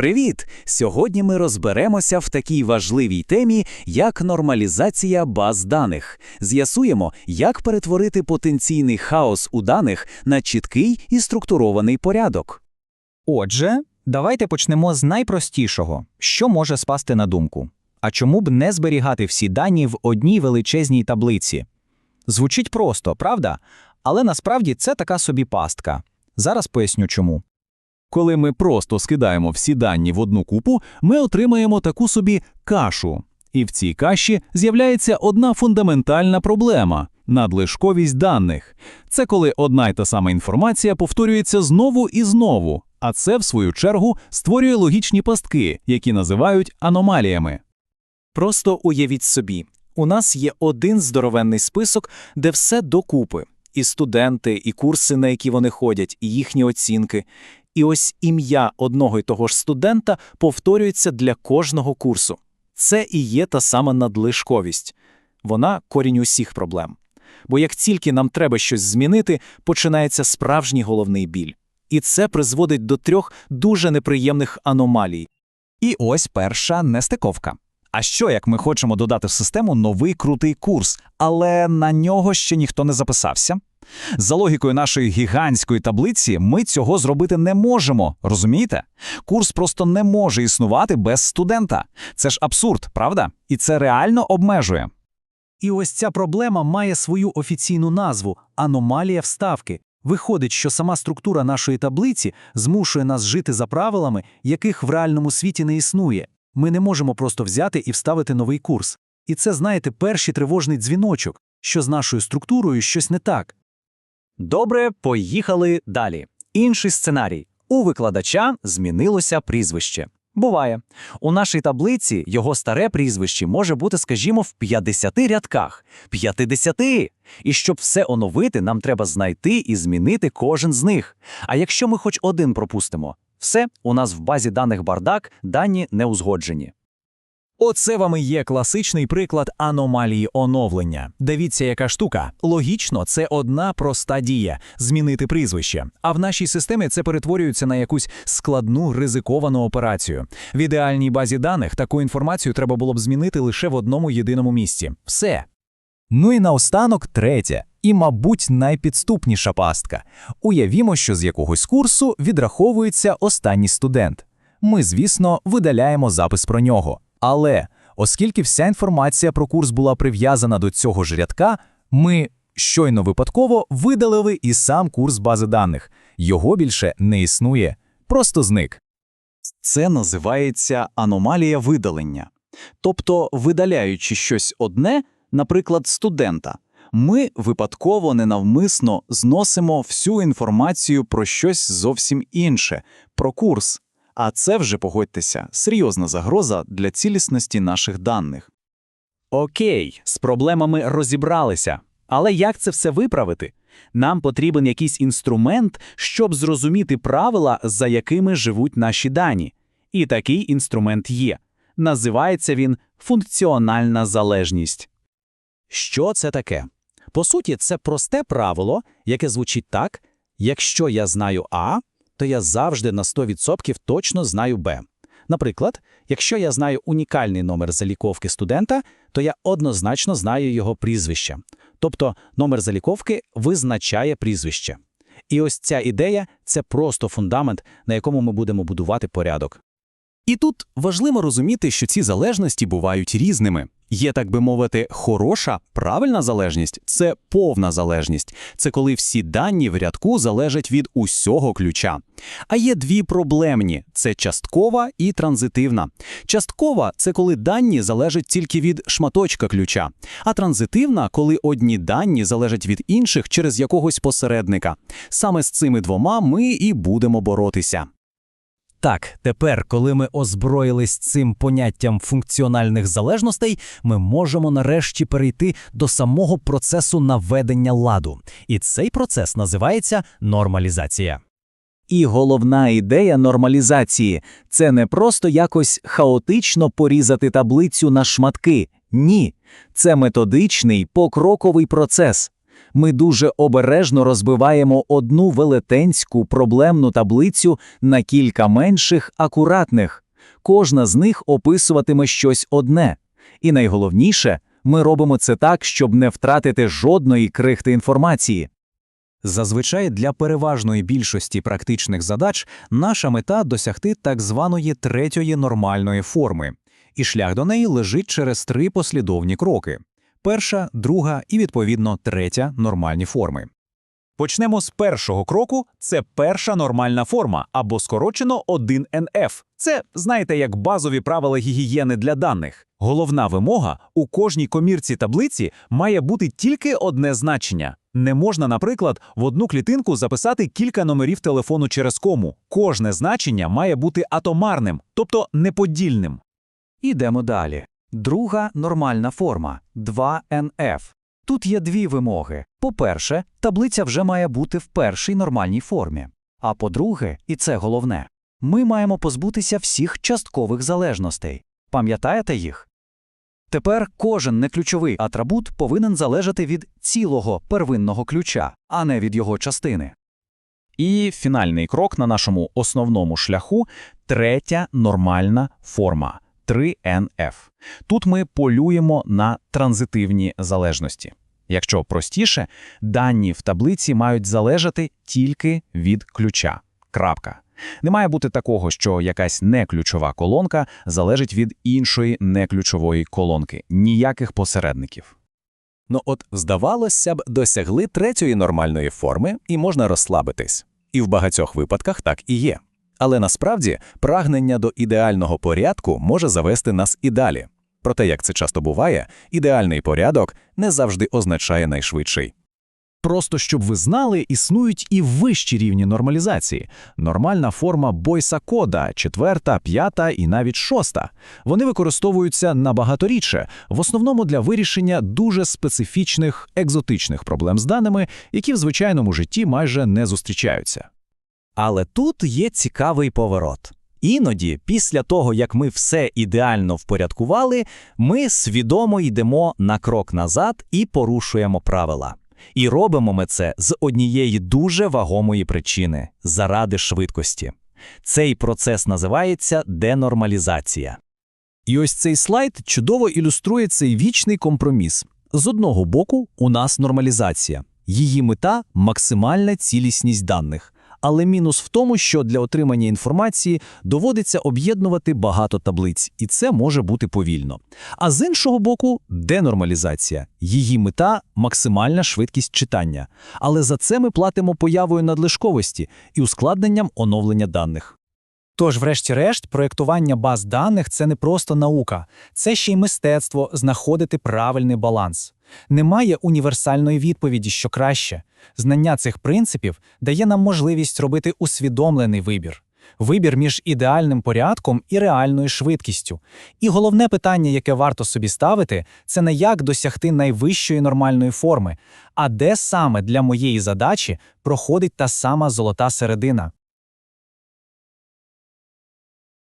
Привіт! Сьогодні ми розберемося в такій важливій темі, як нормалізація баз даних. З'ясуємо, як перетворити потенційний хаос у даних на чіткий і структурований порядок. Отже, давайте почнемо з найпростішого, що може спасти на думку. А чому б не зберігати всі дані в одній величезній таблиці? Звучить просто, правда? Але насправді це така собі пастка. Зараз поясню чому. Коли ми просто скидаємо всі дані в одну купу, ми отримаємо таку собі кашу. І в цій каші з'являється одна фундаментальна проблема надлишковість даних. Це коли одна й та сама інформація повторюється знову і знову, а це, в свою чергу, створює логічні пастки, які називають аномаліями. Просто уявіть собі, у нас є один здоровенний список, де все докупи. І студенти, і курси, на які вони ходять, і їхні оцінки. І ось ім'я одного й того ж студента повторюється для кожного курсу. Це і є та сама надлишковість. Вона корінь усіх проблем. Бо як тільки нам треба щось змінити, починається справжній головний біль. І це призводить до трьох дуже неприємних аномалій. І ось перша нестиковка. А що, як ми хочемо додати в систему новий крутий курс, але на нього ще ніхто не записався? За логікою нашої гігантської таблиці, ми цього зробити не можемо, розумієте? Курс просто не може існувати без студента. Це ж абсурд, правда? І це реально обмежує. І ось ця проблема має свою офіційну назву аномалія вставки. Виходить, що сама структура нашої таблиці змушує нас жити за правилами, яких в реальному світі не існує. Ми не можемо просто взяти і вставити новий курс. І це, знаєте, перший тривожний дзвіночок, що з нашою структурою щось не так. Добре, поїхали далі. Інший сценарій. У викладача змінилося прізвище. Буває. У нашій таблиці його старе прізвище може бути, скажімо, в 50 рядках. 50! І щоб все оновити, нам треба знайти і змінити кожен з них. А якщо ми хоч один пропустимо, все, у нас в базі даних бардак, дані не узгоджені. Оце вам і є класичний приклад аномалії оновлення. Дивіться, яка штука. Логічно, це одна проста дія змінити прізвище. А в нашій системі це перетворюється на якусь складну ризиковану операцію. В ідеальній базі даних таку інформацію треба було б змінити лише в одному єдиному місці. Все. Ну і наостанок третє, і, мабуть, найпідступніша пастка. Уявімо, що з якогось курсу відраховується останній студент. Ми, звісно, видаляємо запис про нього. Але оскільки вся інформація про курс була прив'язана до цього ж рядка, ми щойно випадково видалили і сам курс бази даних. Його більше не існує, просто зник. Це називається аномалія видалення. Тобто, видаляючи щось одне, наприклад, студента, ми випадково ненавмисно зносимо всю інформацію про щось зовсім інше, про курс. А це вже, погодьтеся, серйозна загроза для цілісності наших даних. Окей, з проблемами розібралися. Але як це все виправити? Нам потрібен якийсь інструмент, щоб зрозуміти правила, за якими живуть наші дані. І такий інструмент є. Називається він функціональна залежність. Що це таке? По суті, це просте правило, яке звучить так: якщо я знаю А, то я завжди на 100% точно знаю Б. Наприклад, якщо я знаю унікальний номер заліковки студента, то я однозначно знаю його прізвище. Тобто номер заліковки визначає прізвище. І ось ця ідея це просто фундамент, на якому ми будемо будувати порядок. І тут важливо розуміти, що ці залежності бувають різними. Є, так би мовити, хороша, правильна залежність це повна залежність. Це коли всі дані в рядку залежать від усього ключа. А є дві проблемні: це часткова і транзитивна. Часткова це коли дані залежать тільки від шматочка ключа, а транзитивна, коли одні дані залежать від інших через якогось посередника. Саме з цими двома ми і будемо боротися. Так, тепер, коли ми озброїлись цим поняттям функціональних залежностей, ми можемо нарешті перейти до самого процесу наведення ладу. І цей процес називається нормалізація. І головна ідея нормалізації це не просто якось хаотично порізати таблицю на шматки. Ні, це методичний покроковий процес. Ми дуже обережно розбиваємо одну велетенську проблемну таблицю на кілька менших акуратних. Кожна з них описуватиме щось одне. І найголовніше, ми робимо це так, щоб не втратити жодної крихти інформації. Зазвичай для переважної більшості практичних задач наша мета досягти так званої третьої нормальної форми, і шлях до неї лежить через три послідовні кроки: перша, друга і відповідно третя нормальні форми. Почнемо з першого кроку. Це перша нормальна форма або скорочено 1NF. Це знаєте як базові правила гігієни для даних. Головна вимога у кожній комірці таблиці має бути тільки одне значення. Не можна, наприклад, в одну клітинку записати кілька номерів телефону через кому. Кожне значення має бути атомарним, тобто неподільним. Ідемо далі. Друга нормальна форма 2NF. Тут є дві вимоги. По-перше, таблиця вже має бути в першій нормальній формі. А по-друге, і це головне, ми маємо позбутися всіх часткових залежностей. Пам'ятаєте їх? Тепер кожен неключовий атрибут повинен залежати від цілого первинного ключа, а не від його частини. І фінальний крок на нашому основному шляху третя нормальна форма 3NF. Тут ми полюємо на транзитивні залежності. Якщо простіше, дані в таблиці мають залежати тільки від ключа. Крапка. Не має бути такого, що якась неключова колонка залежить від іншої неключової колонки. Ніяких посередників. Ну от, здавалося б, досягли третьої нормальної форми і можна розслабитись. І в багатьох випадках так і є. Але насправді прагнення до ідеального порядку може завести нас і далі. Проте, як це часто буває, ідеальний порядок не завжди означає найшвидший. Просто щоб ви знали, існують і вищі рівні нормалізації. Нормальна форма бойса кода, четверта, п'ята і навіть шоста. Вони використовуються набагато рідше, в основному для вирішення дуже специфічних екзотичних проблем з даними, які в звичайному житті майже не зустрічаються. Але тут є цікавий поворот. Іноді, після того, як ми все ідеально впорядкували, ми свідомо йдемо на крок назад і порушуємо правила. І робимо ми це з однієї дуже вагомої причини заради швидкості. Цей процес називається денормалізація. І ось цей слайд чудово ілюструє цей вічний компроміс. З одного боку, у нас нормалізація. Її мета максимальна цілісність даних. Але мінус в тому, що для отримання інформації доводиться об'єднувати багато таблиць, і це може бути повільно. А з іншого боку, денормалізація. Її мета максимальна швидкість читання. Але за це ми платимо появою надлишковості і ускладненням оновлення даних. Тож, врешті-решт, проєктування баз даних це не просто наука, це ще й мистецтво знаходити правильний баланс. Немає універсальної відповіді, що краще. Знання цих принципів дає нам можливість робити усвідомлений вибір. Вибір між ідеальним порядком і реальною швидкістю. І головне питання, яке варто собі ставити, це не як досягти найвищої нормальної форми, а де саме для моєї задачі проходить та сама золота середина.